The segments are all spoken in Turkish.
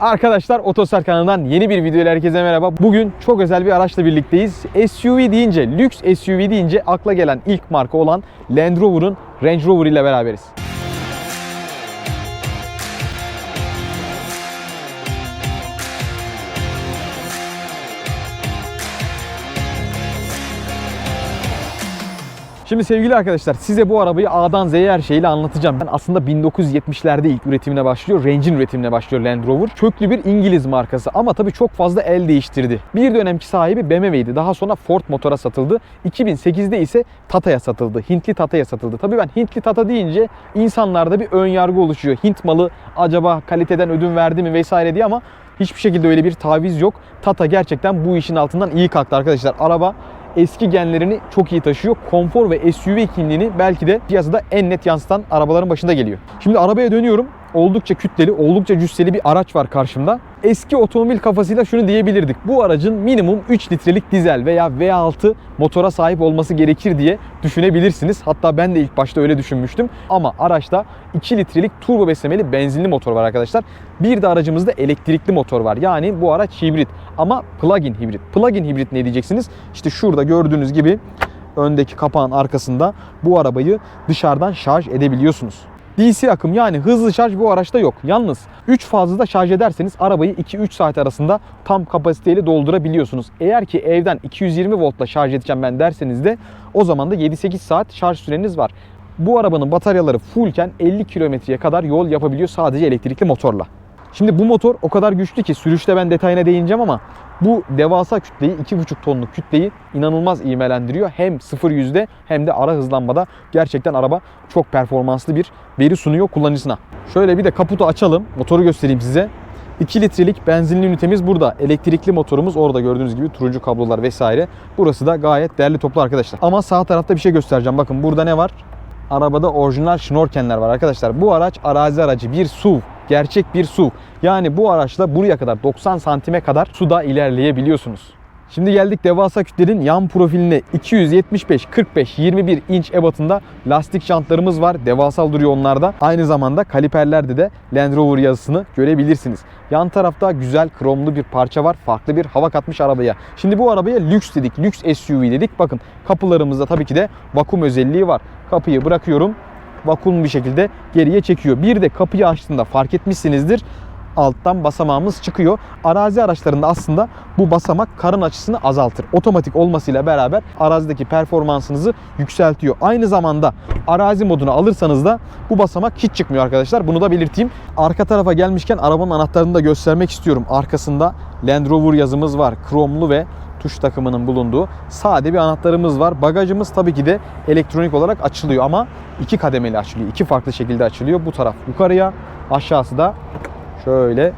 Arkadaşlar Otosar kanalından yeni bir video ile herkese merhaba. Bugün çok özel bir araçla birlikteyiz. SUV deyince, lüks SUV deyince akla gelen ilk marka olan Land Rover'ın Range Rover ile beraberiz. Şimdi sevgili arkadaşlar size bu arabayı A'dan Z'ye her şeyiyle anlatacağım. Ben aslında 1970'lerde ilk üretimine başlıyor. Range'in üretimine başlıyor Land Rover. Köklü bir İngiliz markası ama tabii çok fazla el değiştirdi. Bir dönemki sahibi BMW'ydi. Daha sonra Ford Motor'a satıldı. 2008'de ise Tata'ya satıldı. Hintli Tata'ya satıldı. Tabii ben Hintli Tata deyince insanlarda bir ön yargı oluşuyor. Hint malı acaba kaliteden ödün verdi mi vesaire diye ama hiçbir şekilde öyle bir taviz yok. Tata gerçekten bu işin altından iyi kalktı arkadaşlar. Araba eski genlerini çok iyi taşıyor. Konfor ve SUV kimliğini belki de piyasada en net yansıtan arabaların başında geliyor. Şimdi arabaya dönüyorum. Oldukça kütleli, oldukça cüsseli bir araç var karşımda. Eski otomobil kafasıyla şunu diyebilirdik. Bu aracın minimum 3 litrelik dizel veya V6 motora sahip olması gerekir diye düşünebilirsiniz. Hatta ben de ilk başta öyle düşünmüştüm. Ama araçta 2 litrelik turbo beslemeli benzinli motor var arkadaşlar. Bir de aracımızda elektrikli motor var. Yani bu araç hibrit ama plug-in hibrit. Plug-in hibrit ne diyeceksiniz? İşte şurada gördüğünüz gibi öndeki kapağın arkasında bu arabayı dışarıdan şarj edebiliyorsunuz. DC akım yani hızlı şarj bu araçta yok. Yalnız 3 fazla şarj ederseniz arabayı 2-3 saat arasında tam kapasiteyle doldurabiliyorsunuz. Eğer ki evden 220 voltla şarj edeceğim ben derseniz de o zaman da 7-8 saat şarj süreniz var. Bu arabanın bataryaları fullken 50 kilometreye kadar yol yapabiliyor sadece elektrikli motorla. Şimdi bu motor o kadar güçlü ki sürüşte ben detayına değineceğim ama bu devasa kütleyi 2,5 tonluk kütleyi inanılmaz ivmelendiriyor. Hem 0 yüzde hem de ara hızlanmada gerçekten araba çok performanslı bir veri sunuyor kullanıcısına. Şöyle bir de kaputu açalım. Motoru göstereyim size. 2 litrelik benzinli ünitemiz burada. Elektrikli motorumuz orada gördüğünüz gibi turuncu kablolar vesaire. Burası da gayet değerli toplu arkadaşlar. Ama sağ tarafta bir şey göstereceğim. Bakın burada ne var? Arabada orijinal şnorkenler var arkadaşlar. Bu araç arazi aracı bir SUV. Gerçek bir SUV. Yani bu araçla buraya kadar 90 santime kadar suda ilerleyebiliyorsunuz. Şimdi geldik devasa kütlenin yan profiline 275, 45, 21 inç ebatında lastik jantlarımız var. Devasal duruyor onlarda. Aynı zamanda kaliperlerde de Land Rover yazısını görebilirsiniz. Yan tarafta güzel kromlu bir parça var. Farklı bir hava katmış arabaya. Şimdi bu arabaya lüks dedik. Lüks SUV dedik. Bakın kapılarımızda tabii ki de vakum özelliği var. Kapıyı bırakıyorum. Vakum bir şekilde geriye çekiyor. Bir de kapıyı açtığında fark etmişsinizdir alttan basamağımız çıkıyor. Arazi araçlarında aslında bu basamak karın açısını azaltır. Otomatik olmasıyla beraber arazideki performansınızı yükseltiyor. Aynı zamanda arazi modunu alırsanız da bu basamak hiç çıkmıyor arkadaşlar. Bunu da belirteyim. Arka tarafa gelmişken arabanın anahtarını da göstermek istiyorum. Arkasında Land Rover yazımız var. Kromlu ve tuş takımının bulunduğu sade bir anahtarımız var. Bagajımız tabii ki de elektronik olarak açılıyor ama iki kademeli açılıyor. İki farklı şekilde açılıyor. Bu taraf yukarıya, aşağısı da şöyle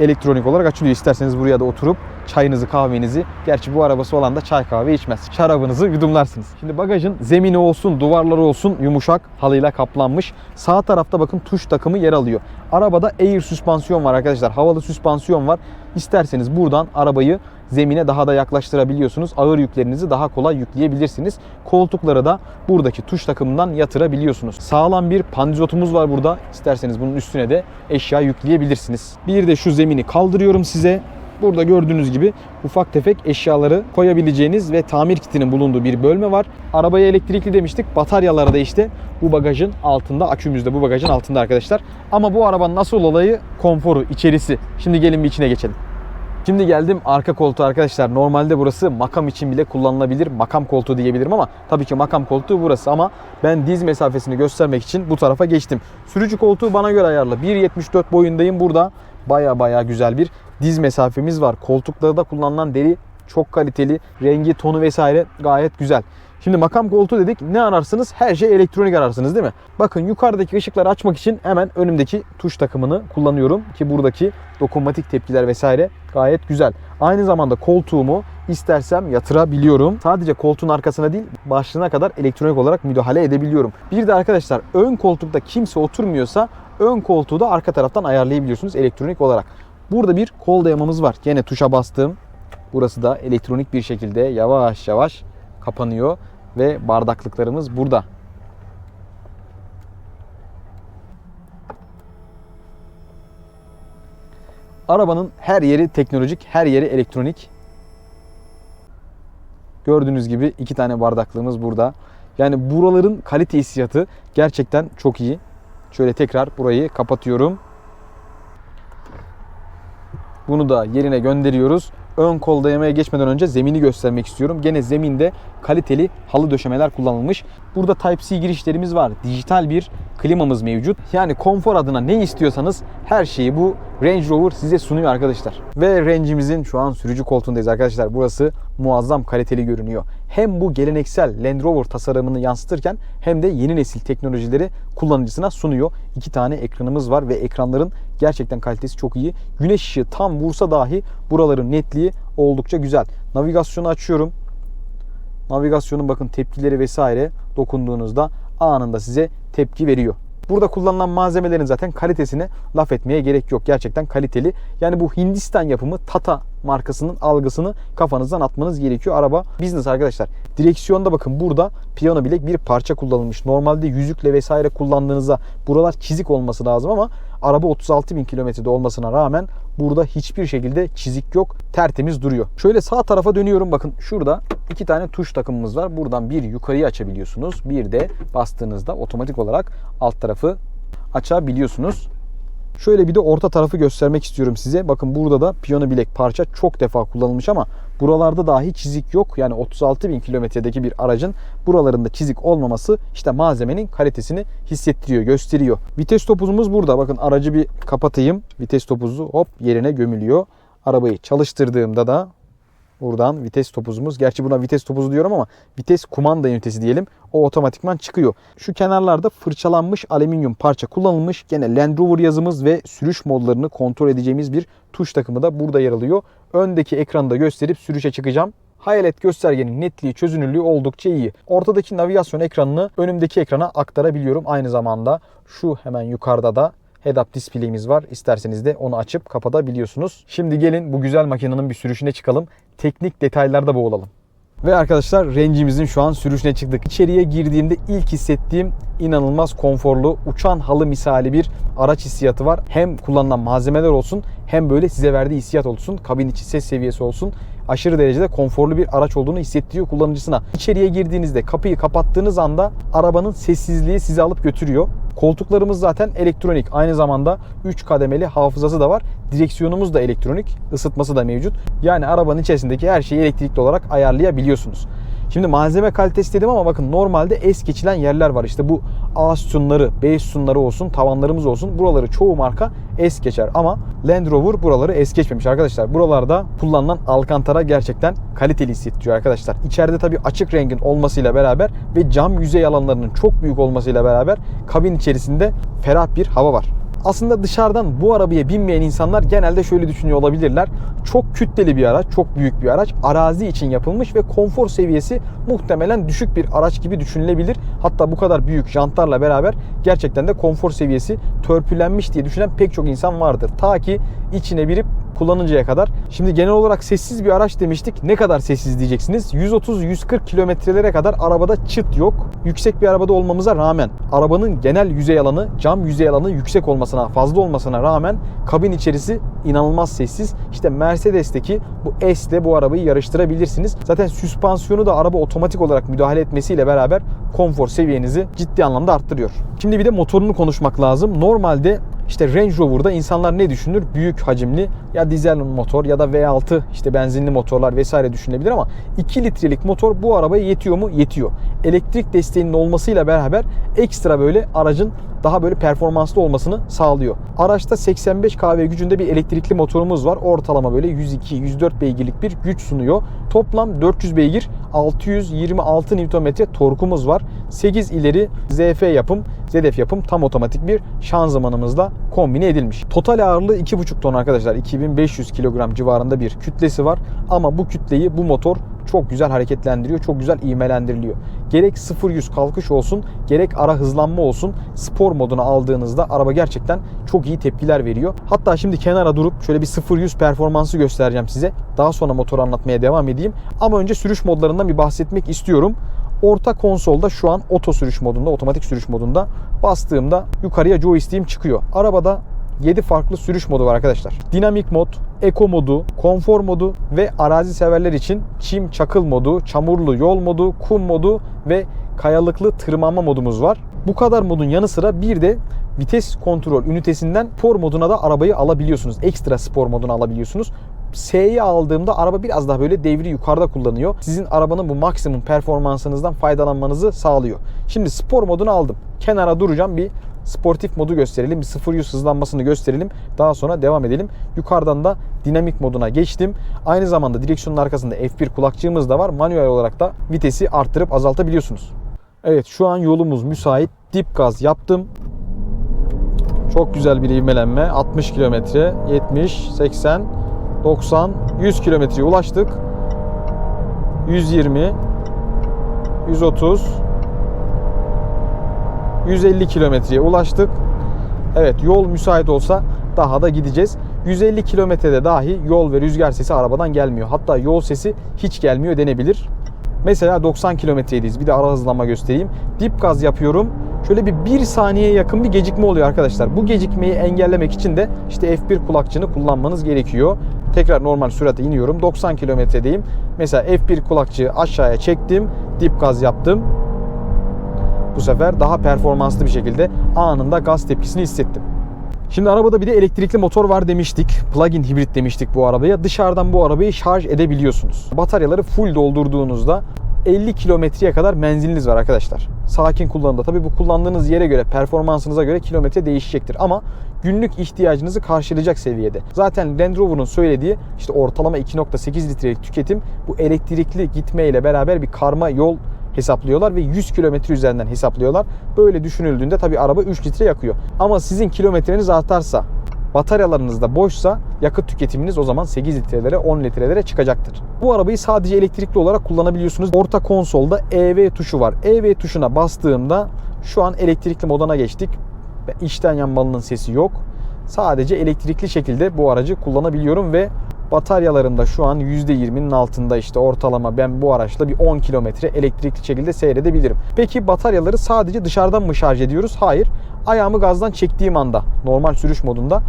elektronik olarak açılıyor. İsterseniz buraya da oturup çayınızı kahvenizi gerçi bu arabası olan da çay kahve içmez. Şarabınızı yudumlarsınız. Şimdi bagajın zemini olsun duvarları olsun yumuşak halıyla kaplanmış. Sağ tarafta bakın tuş takımı yer alıyor. Arabada air süspansiyon var arkadaşlar. Havalı süspansiyon var. İsterseniz buradan arabayı zemine daha da yaklaştırabiliyorsunuz. Ağır yüklerinizi daha kolay yükleyebilirsiniz. Koltukları da buradaki tuş takımından yatırabiliyorsunuz. Sağlam bir pandizotumuz var burada. İsterseniz bunun üstüne de eşya yükleyebilirsiniz. Bir de şu zemini kaldırıyorum size. Burada gördüğünüz gibi ufak tefek eşyaları koyabileceğiniz ve tamir kitinin bulunduğu bir bölme var. Arabaya elektrikli demiştik. Bataryaları da işte bu bagajın altında, akümüzde bu bagajın altında arkadaşlar. Ama bu arabanın nasıl olayı konforu, içerisi. Şimdi gelin bir içine geçelim. Şimdi geldim arka koltuğa arkadaşlar. Normalde burası makam için bile kullanılabilir. Makam koltuğu diyebilirim ama tabii ki makam koltuğu burası ama ben diz mesafesini göstermek için bu tarafa geçtim. Sürücü koltuğu bana göre ayarlı. 1.74 boyundayım burada. Baya baya güzel bir diz mesafemiz var. Koltuklarda kullanılan deri çok kaliteli. Rengi, tonu vesaire gayet güzel. Şimdi makam koltuğu dedik. Ne ararsınız? Her şey elektronik ararsınız değil mi? Bakın yukarıdaki ışıkları açmak için hemen önümdeki tuş takımını kullanıyorum. Ki buradaki dokunmatik tepkiler vesaire gayet güzel. Aynı zamanda koltuğumu istersem yatırabiliyorum. Sadece koltuğun arkasına değil başlığına kadar elektronik olarak müdahale edebiliyorum. Bir de arkadaşlar ön koltukta kimse oturmuyorsa ön koltuğu da arka taraftan ayarlayabiliyorsunuz elektronik olarak. Burada bir kol dayamamız var. Yine tuşa bastım. Burası da elektronik bir şekilde yavaş yavaş kapanıyor ve bardaklıklarımız burada. Arabanın her yeri teknolojik, her yeri elektronik. Gördüğünüz gibi iki tane bardaklığımız burada. Yani buraların kalite hissiyatı gerçekten çok iyi. Şöyle tekrar burayı kapatıyorum. Bunu da yerine gönderiyoruz. Ön kol dayamaya geçmeden önce zemini göstermek istiyorum. Gene zeminde kaliteli halı döşemeler kullanılmış. Burada Type-C girişlerimiz var. Dijital bir klimamız mevcut. Yani konfor adına ne istiyorsanız her şeyi bu Range Rover size sunuyor arkadaşlar. Ve Range'imizin şu an sürücü koltuğundayız arkadaşlar. Burası muazzam kaliteli görünüyor. Hem bu geleneksel Land Rover tasarımını yansıtırken hem de yeni nesil teknolojileri kullanıcısına sunuyor. İki tane ekranımız var ve ekranların gerçekten kalitesi çok iyi. Güneş ışığı tam vursa dahi buraların netliği oldukça güzel. Navigasyonu açıyorum. Navigasyonun bakın tepkileri vesaire dokunduğunuzda anında size tepki veriyor. Burada kullanılan malzemelerin zaten kalitesine laf etmeye gerek yok. Gerçekten kaliteli. Yani bu Hindistan yapımı Tata markasının algısını kafanızdan atmanız gerekiyor. Araba business arkadaşlar. Direksiyonda bakın burada piyano bilek bir parça kullanılmış. Normalde yüzükle vesaire kullandığınızda buralar çizik olması lazım ama araba 36 bin kilometrede olmasına rağmen burada hiçbir şekilde çizik yok. Tertemiz duruyor. Şöyle sağ tarafa dönüyorum. Bakın şurada iki tane tuş takımımız var. Buradan bir yukarıya açabiliyorsunuz. Bir de bastığınızda otomatik olarak alt tarafı açabiliyorsunuz. Şöyle bir de orta tarafı göstermek istiyorum size. Bakın burada da piyano bilek parça çok defa kullanılmış ama buralarda dahi çizik yok. Yani 36 bin kilometredeki bir aracın buralarında çizik olmaması işte malzemenin kalitesini hissettiriyor, gösteriyor. Vites topuzumuz burada. Bakın aracı bir kapatayım. Vites topuzu hop yerine gömülüyor. Arabayı çalıştırdığımda da Buradan vites topuzumuz. Gerçi buna vites topuzu diyorum ama vites kumanda ünitesi diyelim. O otomatikman çıkıyor. Şu kenarlarda fırçalanmış alüminyum parça kullanılmış. Gene Land Rover yazımız ve sürüş modlarını kontrol edeceğimiz bir tuş takımı da burada yer alıyor. Öndeki ekranda gösterip sürüşe çıkacağım. Hayalet göstergenin netliği, çözünürlüğü oldukça iyi. Ortadaki navigasyon ekranını önümdeki ekrana aktarabiliyorum. Aynı zamanda şu hemen yukarıda da head-up display'imiz var. İsterseniz de onu açıp kapatabiliyorsunuz. Şimdi gelin bu güzel makinenin bir sürüşüne çıkalım. Teknik detaylarda boğulalım. Ve arkadaşlar Range'imizin şu an sürüşüne çıktık. İçeriye girdiğimde ilk hissettiğim inanılmaz konforlu, uçan halı misali bir araç hissiyatı var. Hem kullanılan malzemeler olsun hem böyle size verdiği hissiyat olsun. Kabin içi ses seviyesi olsun. Aşırı derecede konforlu bir araç olduğunu hissettiriyor kullanıcısına. İçeriye girdiğinizde kapıyı kapattığınız anda arabanın sessizliği sizi alıp götürüyor. Koltuklarımız zaten elektronik. Aynı zamanda 3 kademeli hafızası da var. Direksiyonumuz da elektronik. ısıtması da mevcut. Yani arabanın içerisindeki her şeyi elektrikli olarak ayarlayabiliyorsunuz. Şimdi malzeme kalitesi dedim ama bakın normalde es geçilen yerler var. İşte bu A sütunları, B sütunları olsun, tavanlarımız olsun. Buraları çoğu marka es geçer ama Land Rover buraları es geçmemiş arkadaşlar. Buralarda kullanılan alkantara gerçekten kaliteli hissettiriyor arkadaşlar. İçeride tabii açık rengin olmasıyla beraber ve cam yüzey alanlarının çok büyük olmasıyla beraber kabin içerisinde ferah bir hava var. Aslında dışarıdan bu arabaya binmeyen insanlar genelde şöyle düşünüyor olabilirler. Çok kütleli bir araç, çok büyük bir araç. Arazi için yapılmış ve konfor seviyesi muhtemelen düşük bir araç gibi düşünülebilir. Hatta bu kadar büyük jantlarla beraber gerçekten de konfor seviyesi törpülenmiş diye düşünen pek çok insan vardır. Ta ki içine birip kullanıncaya kadar. Şimdi genel olarak sessiz bir araç demiştik. Ne kadar sessiz diyeceksiniz? 130-140 kilometrelere kadar arabada çıt yok. Yüksek bir arabada olmamıza rağmen arabanın genel yüzey alanı, cam yüzey alanı yüksek olmasına, fazla olmasına rağmen kabin içerisi inanılmaz sessiz. İşte Mercedes'teki bu S ile bu arabayı yarıştırabilirsiniz. Zaten süspansiyonu da araba otomatik olarak müdahale etmesiyle beraber konfor seviyenizi ciddi anlamda arttırıyor. Şimdi bir de motorunu konuşmak lazım. Normalde işte Range Rover'da insanlar ne düşünür? Büyük hacimli ya dizel motor ya da V6 işte benzinli motorlar vesaire düşünebilir ama 2 litrelik motor bu arabaya yetiyor mu? Yetiyor. Elektrik desteğinin olmasıyla beraber ekstra böyle aracın daha böyle performanslı olmasını sağlıyor. Araçta 85 kW gücünde bir elektrikli motorumuz var. Ortalama böyle 102-104 beygirlik bir güç sunuyor. Toplam 400 beygir 626 Nm torkumuz var. 8 ileri ZF yapım, ZF yapım tam otomatik bir şanzımanımızla kombine edilmiş. Total ağırlığı 2,5 ton arkadaşlar. 2500 kilogram civarında bir kütlesi var. Ama bu kütleyi bu motor çok güzel hareketlendiriyor, çok güzel ivmelendiriliyor. Gerek 0-100 kalkış olsun, gerek ara hızlanma olsun spor moduna aldığınızda araba gerçekten çok iyi tepkiler veriyor. Hatta şimdi kenara durup şöyle bir 0-100 performansı göstereceğim size. Daha sonra motoru anlatmaya devam edeyim. Ama önce sürüş modlarından bir bahsetmek istiyorum. Orta konsolda şu an oto sürüş modunda, otomatik sürüş modunda bastığımda yukarıya joystick'im çıkıyor. Arabada 7 farklı sürüş modu var arkadaşlar. Dinamik mod, Eco modu, konfor modu ve arazi severler için çim çakıl modu, çamurlu yol modu, kum modu ve kayalıklı tırmanma modumuz var. Bu kadar modun yanı sıra bir de vites kontrol ünitesinden spor moduna da arabayı alabiliyorsunuz. Ekstra spor modunu alabiliyorsunuz. S'yi aldığımda araba biraz daha böyle devri yukarıda kullanıyor. Sizin arabanın bu maksimum performansınızdan faydalanmanızı sağlıyor. Şimdi spor modunu aldım. Kenara duracağım bir sportif modu gösterelim. Bir 0-100 hızlanmasını gösterelim. Daha sonra devam edelim. Yukarıdan da dinamik moduna geçtim. Aynı zamanda direksiyonun arkasında F1 kulakçığımız da var. Manuel olarak da vitesi arttırıp azaltabiliyorsunuz. Evet şu an yolumuz müsait. Dip gaz yaptım. Çok güzel bir ivmelenme. 60 kilometre, 70, 80, 90, 100 kilometreye ulaştık. 120, 130, 150 kilometreye ulaştık. Evet yol müsait olsa daha da gideceğiz. 150 kilometrede dahi yol ve rüzgar sesi arabadan gelmiyor. Hatta yol sesi hiç gelmiyor denebilir. Mesela 90 kilometredeyiz. Bir de ara hızlama göstereyim. Dip gaz yapıyorum. Şöyle bir 1 saniyeye yakın bir gecikme oluyor arkadaşlar. Bu gecikmeyi engellemek için de işte F1 kulakçığını kullanmanız gerekiyor. Tekrar normal sürate iniyorum. 90 kilometredeyim. Mesela F1 kulakçığı aşağıya çektim. Dip gaz yaptım. Bu sefer daha performanslı bir şekilde anında gaz tepkisini hissettim. Şimdi arabada bir de elektrikli motor var demiştik. Plug-in hibrit demiştik bu arabaya. Dışarıdan bu arabayı şarj edebiliyorsunuz. Bataryaları full doldurduğunuzda 50 kilometreye kadar menziliniz var arkadaşlar. Sakin kullanımda. Tabii bu kullandığınız yere göre, performansınıza göre kilometre değişecektir. Ama günlük ihtiyacınızı karşılayacak seviyede. Zaten Land Rover'ın söylediği işte ortalama 2.8 litrelik tüketim bu elektrikli gitmeyle beraber bir karma yol hesaplıyorlar ve 100 kilometre üzerinden hesaplıyorlar. Böyle düşünüldüğünde tabii araba 3 litre yakıyor. Ama sizin kilometreniz artarsa, bataryalarınız da boşsa yakıt tüketiminiz o zaman 8 litrelere 10 litrelere çıkacaktır. Bu arabayı sadece elektrikli olarak kullanabiliyorsunuz. Orta konsolda EV tuşu var. EV tuşuna bastığımda şu an elektrikli moduna geçtik. İçten yanmalının sesi yok. Sadece elektrikli şekilde bu aracı kullanabiliyorum ve bataryalarında şu an %20'nin altında işte ortalama ben bu araçla bir 10 kilometre elektrikli şekilde seyredebilirim. Peki bataryaları sadece dışarıdan mı şarj ediyoruz? Hayır. Ayağımı gazdan çektiğim anda normal sürüş modunda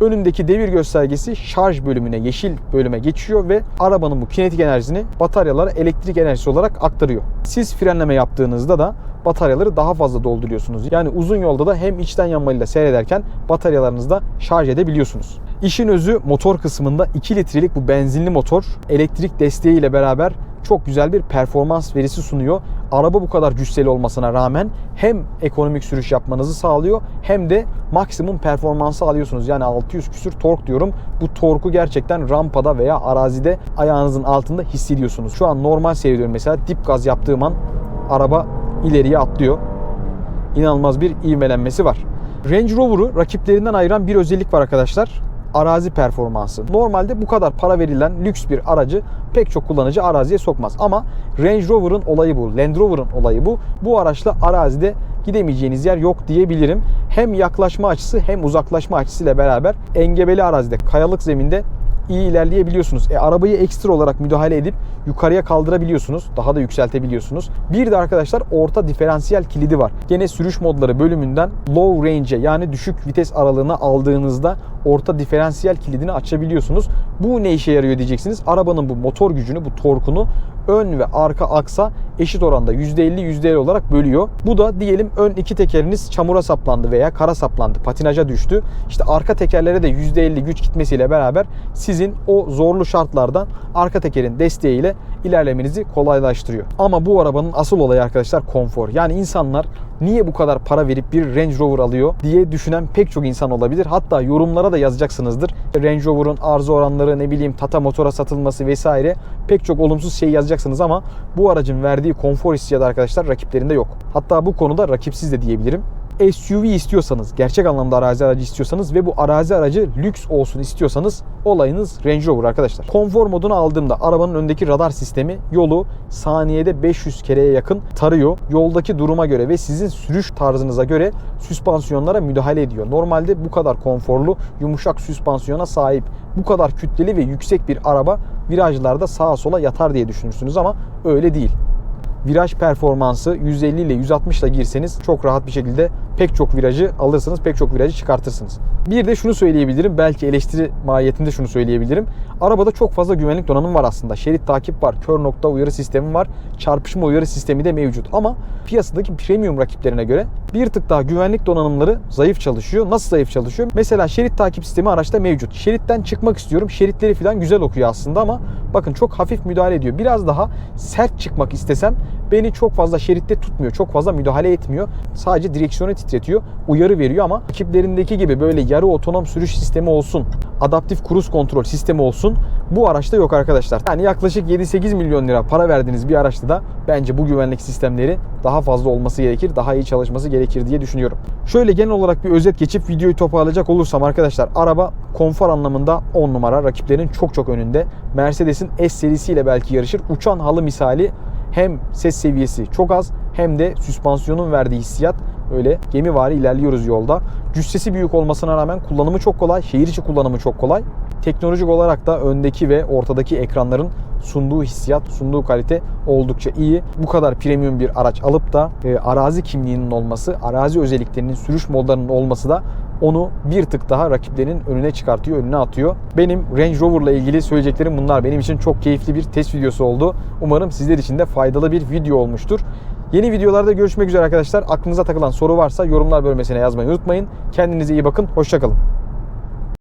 önündeki devir göstergesi şarj bölümüne, yeşil bölüme geçiyor ve arabanın bu kinetik enerjisini bataryalara elektrik enerjisi olarak aktarıyor. Siz frenleme yaptığınızda da bataryaları daha fazla dolduruyorsunuz. Yani uzun yolda da hem içten yanmayla seyrederken bataryalarınızı da şarj edebiliyorsunuz. İşin özü motor kısmında 2 litrelik bu benzinli motor elektrik desteğiyle beraber çok güzel bir performans verisi sunuyor. Araba bu kadar cüsseli olmasına rağmen hem ekonomik sürüş yapmanızı sağlıyor hem de maksimum performansı alıyorsunuz. Yani 600 küsür tork diyorum. Bu torku gerçekten rampada veya arazide ayağınızın altında hissediyorsunuz. Şu an normal seyrediyorum mesela dip gaz yaptığım an araba ileriye atlıyor. İnanılmaz bir ivmelenmesi var. Range Rover'u rakiplerinden ayıran bir özellik var arkadaşlar arazi performansı. Normalde bu kadar para verilen lüks bir aracı pek çok kullanıcı araziye sokmaz. Ama Range Rover'ın olayı bu. Land Rover'ın olayı bu. Bu araçla arazide gidemeyeceğiniz yer yok diyebilirim. Hem yaklaşma açısı hem uzaklaşma açısıyla beraber engebeli arazide, kayalık zeminde iyi ilerleyebiliyorsunuz. E, arabayı ekstra olarak müdahale edip yukarıya kaldırabiliyorsunuz. Daha da yükseltebiliyorsunuz. Bir de arkadaşlar orta diferansiyel kilidi var. Gene sürüş modları bölümünden low range'e yani düşük vites aralığına aldığınızda orta diferansiyel kilidini açabiliyorsunuz. Bu ne işe yarıyor diyeceksiniz. Arabanın bu motor gücünü, bu torkunu ön ve arka aksa eşit oranda %50 %50 olarak bölüyor. Bu da diyelim ön iki tekeriniz çamura saplandı veya kara saplandı, patinaja düştü. İşte arka tekerlere de %50 güç gitmesiyle beraber sizin o zorlu şartlardan arka tekerin desteğiyle ilerlemenizi kolaylaştırıyor. Ama bu arabanın asıl olayı arkadaşlar konfor. Yani insanlar niye bu kadar para verip bir Range Rover alıyor diye düşünen pek çok insan olabilir. Hatta yorumlara da yazacaksınızdır. Range Rover'ın arıza oranları ne bileyim Tata Motor'a satılması vesaire pek çok olumsuz şey yazacaksınız ama bu aracın verdiği konfor hissiyatı arkadaşlar rakiplerinde yok. Hatta bu konuda rakipsiz de diyebilirim. SUV istiyorsanız, gerçek anlamda arazi aracı istiyorsanız ve bu arazi aracı lüks olsun istiyorsanız olayınız Range Rover arkadaşlar. Konfor modunu aldığımda arabanın öndeki radar sistemi yolu saniyede 500 kereye yakın tarıyor. Yoldaki duruma göre ve sizin sürüş tarzınıza göre süspansiyonlara müdahale ediyor. Normalde bu kadar konforlu, yumuşak süspansiyona sahip, bu kadar kütleli ve yüksek bir araba virajlarda sağa sola yatar diye düşünürsünüz ama öyle değil viraj performansı 150 ile 160 ile girseniz çok rahat bir şekilde pek çok virajı alırsınız, pek çok virajı çıkartırsınız. Bir de şunu söyleyebilirim, belki eleştiri mahiyetinde şunu söyleyebilirim. Arabada çok fazla güvenlik donanım var aslında. Şerit takip var, kör nokta uyarı sistemi var, çarpışma uyarı sistemi de mevcut. Ama piyasadaki premium rakiplerine göre bir tık daha güvenlik donanımları zayıf çalışıyor. Nasıl zayıf çalışıyor? Mesela şerit takip sistemi araçta mevcut. Şeritten çıkmak istiyorum. Şeritleri falan güzel okuyor aslında ama bakın çok hafif müdahale ediyor. Biraz daha sert çıkmak istesem beni çok fazla şeritte tutmuyor. Çok fazla müdahale etmiyor. Sadece direksiyonu titretiyor. Uyarı veriyor ama rakiplerindeki gibi böyle yarı otonom sürüş sistemi olsun. Adaptif cruise kontrol sistemi olsun. Bu araçta yok arkadaşlar. Yani yaklaşık 7-8 milyon lira para verdiğiniz bir araçta da bence bu güvenlik sistemleri daha fazla olması gerekir. Daha iyi çalışması gerekir diye düşünüyorum. Şöyle genel olarak bir özet geçip videoyu toparlayacak olursam arkadaşlar araba konfor anlamında 10 numara. Rakiplerin çok çok önünde. Mercedes'in S serisiyle belki yarışır. Uçan halı misali hem ses seviyesi çok az hem de süspansiyonun verdiği hissiyat öyle gemivari ilerliyoruz yolda. Cüssesi büyük olmasına rağmen kullanımı çok kolay. Şehir içi kullanımı çok kolay. Teknolojik olarak da öndeki ve ortadaki ekranların sunduğu hissiyat, sunduğu kalite oldukça iyi. Bu kadar premium bir araç alıp da e, arazi kimliğinin olması, arazi özelliklerinin, sürüş modlarının olması da onu bir tık daha rakiplerinin önüne çıkartıyor, önüne atıyor. Benim Range Rover'la ilgili söyleyeceklerim bunlar. Benim için çok keyifli bir test videosu oldu. Umarım sizler için de faydalı bir video olmuştur. Yeni videolarda görüşmek üzere arkadaşlar. Aklınıza takılan soru varsa yorumlar bölmesine yazmayı unutmayın. Kendinize iyi bakın. Hoşçakalın.